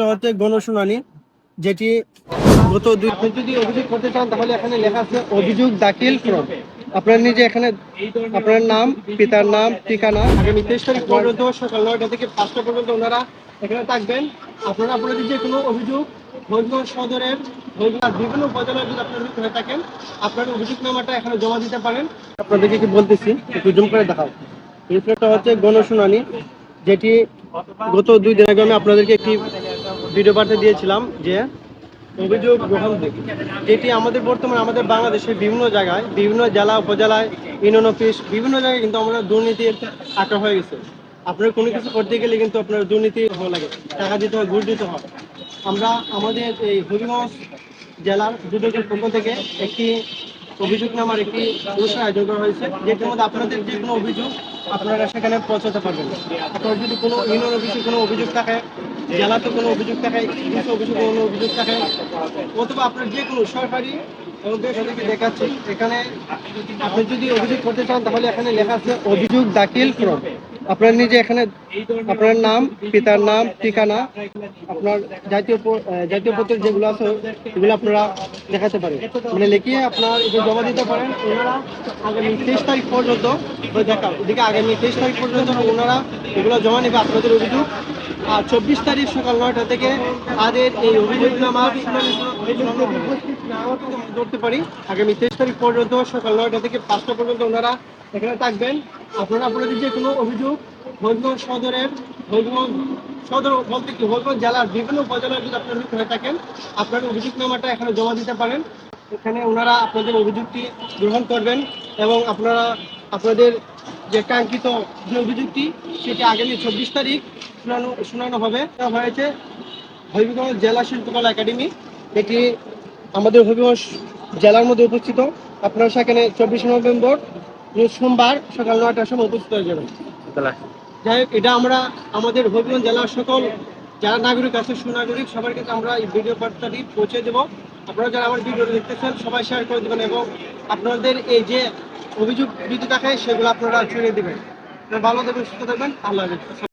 বিষয়টা হচ্ছে গণশুনানি, যেটি গত দুই আপনি যদি অভিযোগ করতে চান, তাহলে এখানে লেখা আছে, অভিযোগ দাখিল ফর্ম। আপনার নিজে এখানে আপনার নাম, পিতার নাম, ঠিকানা। আগামী তেইশ তারিখ পর্যন্ত সকাল নয়টা থেকে পাঁচটা পর্যন্ত ওনারা এখানে থাকবেন। আপনারা আপনাদের যে কোনো অভিযোগ হবিগঞ্জ সদরের হবিগঞ্জ বিভিন্ন উপজেলার যদি আপনার অভিযোগ হয়ে থাকেন, আপনার অভিযোগ নামাটা এখানে জমা দিতে পারেন। আপনাদেরকে কি বলতেছি? একটু জুম করে দেখাও। রিফ্লেক্টটা হচ্ছে গণশুনানি, যেটি গত দুই দিন আগে আমি আপনাদেরকে একটি ভিডিও বার্তা দিয়েছিলাম যে অভিযোগ গ্রহণ যেটি আমাদের বর্তমানে আমাদের বাংলাদেশের বিভিন্ন জায়গায়, বিভিন্ন জেলা, উপজেলায় ইউনিয়ন অফিস বিভিন্ন জায়গায় কিন্তু আমরা দুর্নীতির আঁকা হয়ে গেছে। আপনার কোনো কিছু করতে গেলে কিন্তু আপনার দুর্নীতি হওয়া লাগে, টাকা দিতে হয়, ঘুষ দিতে হয়। আমরা আমাদের এই হবিগঞ্জ জেলার দুদকের পক্ষ থেকে একটি অভিযোগ নামার একটি অনুষ্ঠান আয়োজন করা হয়েছে, যেটির মধ্যে আপনাদের যে কোনো অভিযোগ আপনারা সেখানে পৌঁছাতে পারবেন। আপনার যদি কোনো ইউনিয়ন অফিসে কোনো অভিযোগ থাকে, জেলাতে কোনো অভিযোগ থাকে অভিযোগ কোনো অভিযোগ থাকে, অথবা আপনার যে কোনো সরকারি দেখাচ্ছি, এখানে আপনি যদি অভিযোগ করতে চান, তাহলে এখানে লেখা আছে, অভিযোগ দাখিল ফর্ম। আপনার নিজে এখানে, আপনার নাম, পিতার নাম, ঠিকানা, আপনার জাতীয় জাতীয় পত্রের যেগুলো আছে, এগুলো আপনারা দেখাতে পারেন। মানে লিখিয়ে আপনার জমা দিতে পারেন, ওনারা আগামী তেইশ তারিখ পর্যন্ত দেখা ওদিকে আগামী তেইশ তারিখ পর্যন্ত ওনারা এগুলো জমা নেবে আপনাদের অভিযোগ। আর চব্বিশ তারিখ সকাল নয়টা থেকে তাদের এই অভিযোগনামা শুনানি ধরতে পারি। আগামী তেইশ তারিখ পর্যন্ত সকাল নয়টা থেকে পাঁচটা পর্যন্ত ওনারা এখানে থাকবেন আপনারা আপনাদের যে কোনো অভিযোগ হবিগঞ্জ সদরের হবিগঞ্জ সদর বলতে কি হবিগঞ্জ জেলার বিভিন্ন উপজেলার যদি আপনার হয়ে থাকেন, আপনার অভিযোগনামাটা এখানে জমা দিতে পারেন। এখানে ওনারা আপনাদের অভিযোগটি গ্রহণ করবেন এবং আপনারা আপনাদের যে কাঙ্ক্ষিত যে অভিযোগটি, সেটি আগামী চব্বিশ তারিখ শুনানো শুনানো হবে। হয়েছে হবিগঞ্জ জেলা শিল্পকলা একাডেমি। এটি আমাদের হবিগঞ্জ জেলার মধ্যে উপস্থিত। আপনারা সেখানে চব্বিশে নভেম্বর সোমবার সকাল নয়টার সময় উপস্থিত হয়ে যাবেন। যাই হোক এটা আমরা আমাদের হবিগঞ্জ জেলার সকল যারা নাগরিক আছে সুনাগরিক সবার কাছে আমরা এই ভিডিও বার্তাটি পৌঁছে দেব। আপনারা যারা আমার ভিডিওটা দেখতেছেন সবাই শেয়ার করে দেবেন এবং আপনাদের এই যে অভিযোগ যদি থাকে সেগুলো আপনারা ছড়িয়ে দেবেন। ভালো থাকবেন সুস্থ থাকবেন। আল্লাহ হাফেজ।